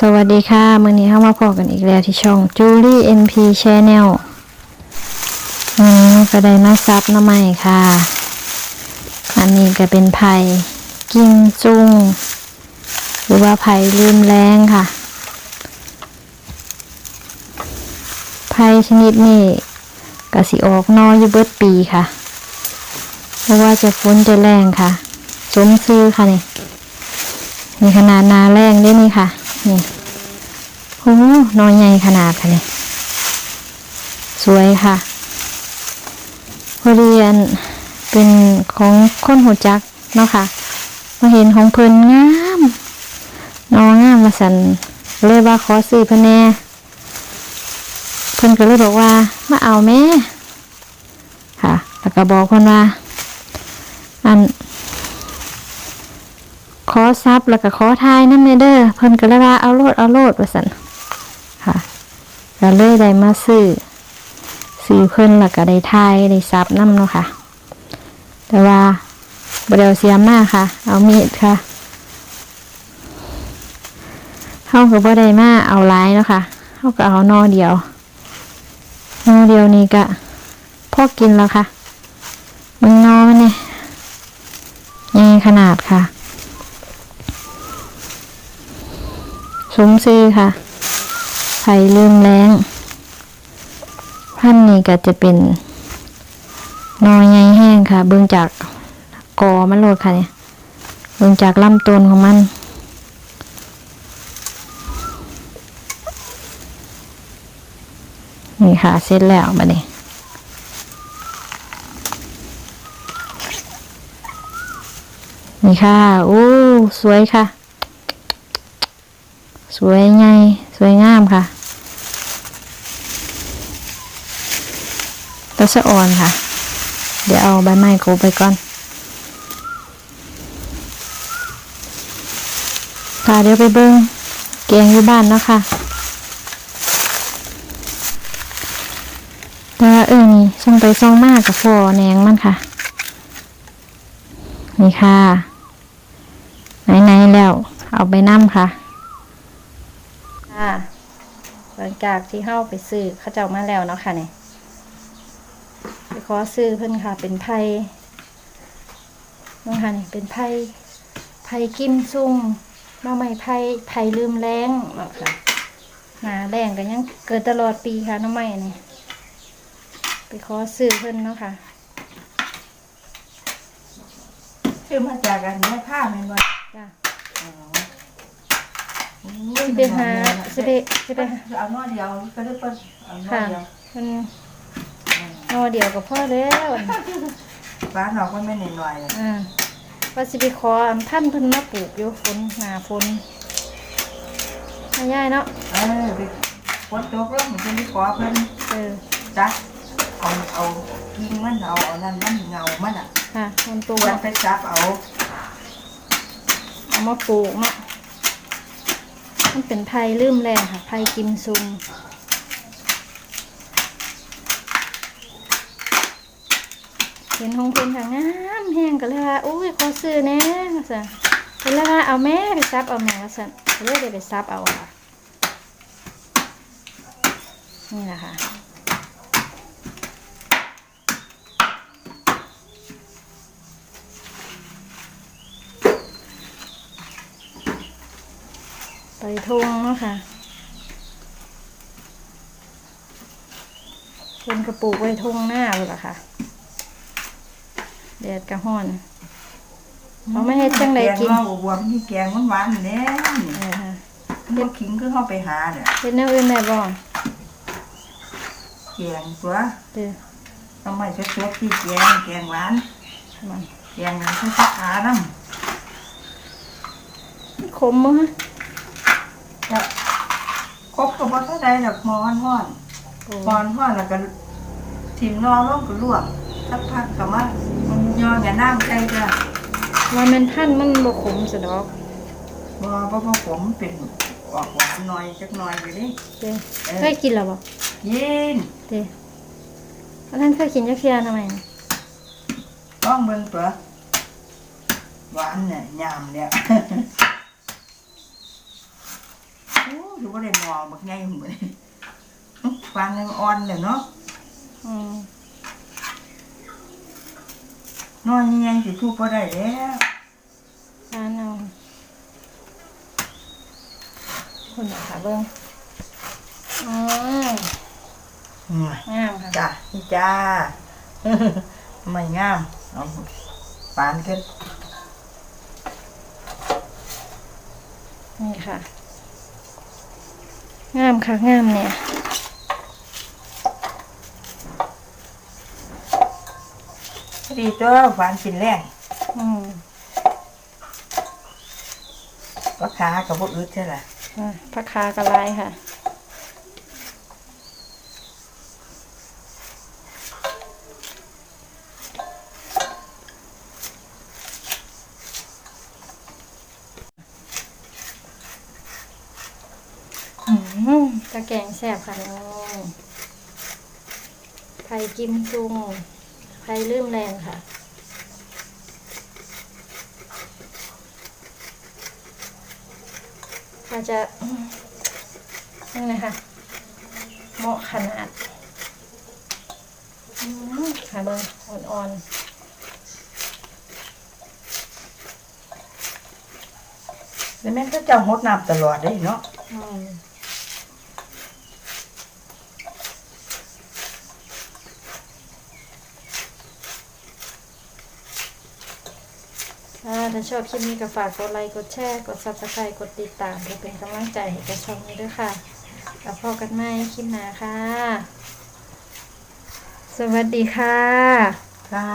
สวัสดีค่ะมื่อนี้เข้ามาพอกันอีกแล้วที่ช่อง Julie NP Channel อืมก็ได้มาซับน้ำใหม่ค่ะ อันนี้ก็เป็นไผ่กิมจุ้งหรือว่าไผ่ลืมแรงค่ะ ไผ่ชนิดนี้ก็สิออกนออยู่เบิดปีค่ะเพราะว่าจะฟุ้นจะแรงค่ะสมซื้อค่ะนี่นี่ขนาดนาแรงด้วยนี่ค่ะ นี่โอ้นอนใหญ่ขนาดค่ะนี่สวยค่ะพอเรียนเป็นของคนหูจักเนาะค่ะมาเห็นของเพิ่นงามนองามมาสันเลยว่าขอซื้อเพิ่นแน่เพิ่นก็เลยบอกว่ามาเอาแม่ค่ะ แล้วก็บอกเพิ่นว่า อัน อซับแล้วก็ขอทายน้ำเนเด้อเพิ่นก็เลยว่าเอาโลดเอาโลดว่าสันค่ะก็เลยได้มาซื้อซื้อเพิ่นแล้วก็ได้ทายได้ซับน้ำเนาะค่ะ แต่ว่าบ่ได้เอาเสียมมาค่ะ เอามีดค่ะเฮาก็บ่ได้มาเอาหลายเนาะค่ะเฮาก็เอานอเดียวนอเดียวนี้ก็พอกินแล้วค่ะ มันนอมันนี่ใหญ่ขนาดค่ะ สมซื้อค่ะไผ่ลืมแรงพันนี้ก็จะเป็นนอยใหญ่แห้งค่ะ เบื้องจากกอมันโลดค่ะเนี่ยเบื้องจากลำต้นของมันนี่ค่ะเสร็จแล้วมาเนี่ยนี่ค่ะ โอ้ สวยค่ะ สวยไงสวยงามค่ะตะสะอ่อนค่ะ เดี๋ยวเอาใบไม้โกไปก่อนค่ะเดี๋ยวไปเบิ้งแกงอยู่บ้านเนาะค่ะแต่ว่าเออนี่ส่งไปส่งมากกับฟอแหนงมันค่ะ นี่ค่ะ ไหนๆแล้ว เอาไปน้ำค่ะ ค่ะ หลังจากที่เข้าไปซื้อเข้าเจ้ามาแล้วเนาะค่ะเนี่ยไปขอซื้อเพิ่นค่ะ เป็นไผ่น้องค่ะนี่เป็นไผ่ไผ่กิมซุ่งมาใหม่ไผ่ไผ่ลืมแรงเนาะค่ะหนาแรงกันยังเกิดตลอดปีค่ะน้องใหม่นี่ไปขอซื้อเพิ่นเนาะค่ะซื้อมาจากอันนี้ผ้าแม่นบ่จ้ะอ๋อ สิไปหาสิไปสิไปหาเอาหม้อเดียวก็ได้เปิ้นเอาหม้อค่ะเดียวมันนอเดียวกับพ่อแล้วบ้านเราก็ไม่หน่อยๆเลยอ่าว่าสิไปขออันท่านเพิ่นมาปลูกอยู่ฝนหนาฝนไม่ย่ายเนาะเออไปฝนตกแล้วมันจะมีขอเพิ่นเออจักเอาเอากิ่งมันเอาเอานั่นมันเงามันอะค่ะมันปลูตักวไปจับเอาเอามาปลูกเนาะ มันเป็นไผ่ลืมแล้วค่ะไผ่กิมซุงเห็นของเพิ่นค่ะงามแห้งก็เลยว่าอุ้ยขอซื้อแน่สั่นเป็นเลยว่าเอาแม่ไปซับเอาแม่สั่นก็เลยได้ไปซับเอาค่ะนี่แหละค่ะ ไปทงเนาะค่ะเป็นกระปุกไว้ทงหน้าเลยล่ะค่ะแดดกระห้อนเขาไม่ให้จังใดกินแกงหม้อบวมนี่แกงมันหวานๆแน่เออค่ะเฮ็ดขิงคือเฮาไปหาเนี่ยเป็นแนวอื่นได้บ่แกงตัวเด้อทำไมสดๆที่แกงแกงหวานมันแกงนี่คือขาน้ขมมั้งฮะำจะคร บกับว่าเท่าใดดอกหมอนห้อนโอ้หมอนห้อนแล้วก็ทิมนอนลงก็ลวกสักพักก็มามันย้อนกับน้ำใจจ้ะว่าแมันท่านมันบ่ขมสะดอกบ่บ่บ่ผมเป็นออกหวานหน่อยจักหน่อยอยู่ดิเด้อเคยกินแล้วบ่ยินเด้ออันนั้นเคยกินจักเที่ยทำไมนะต้องเบิ่งตัวหวานเนี่ยยามเนี่ย อืถือว่าได้หมอบักไงหมดเลยฟังยังอ่อนเลยเนาะอืมนอนยังไงสิทุบก็ได้แล้วร้านเอาคุณนะคะเบิ้งอืมอืมงามค่ะจ้านี่จ้าไม่งามเอาปานขึ้นนี่ค่ะ งามค่ะงามเนี่ยดีตัวฟานกินแรงอืมก็ขากับพวกอึดใช่ไหมอะผักคากระไรค่ะ อืม กระแกงแซ่บค่ะน้องไผ่กิมจุงไผ่ลืมแรงค่ะอาจจะอืมนี่นะคะเหมาะขนาดอืมค่ะเบิ่งอ่อนแล้วแม่นก็เจ้าหดน้ำตลอดได้เนาะ ๆอืมอ่า ถ้าชอบคลิปนี้ก็ฝากกดไลค์ กดแชร์ กดซับสไครต์กดติดตามเพื่อเป็นกำลังใจให้กับช่องนี้ด้วยค่ะ แล้วพอกันใหม่คลิปหน้าค่ะ สวัสดีค่ะ ค่ะ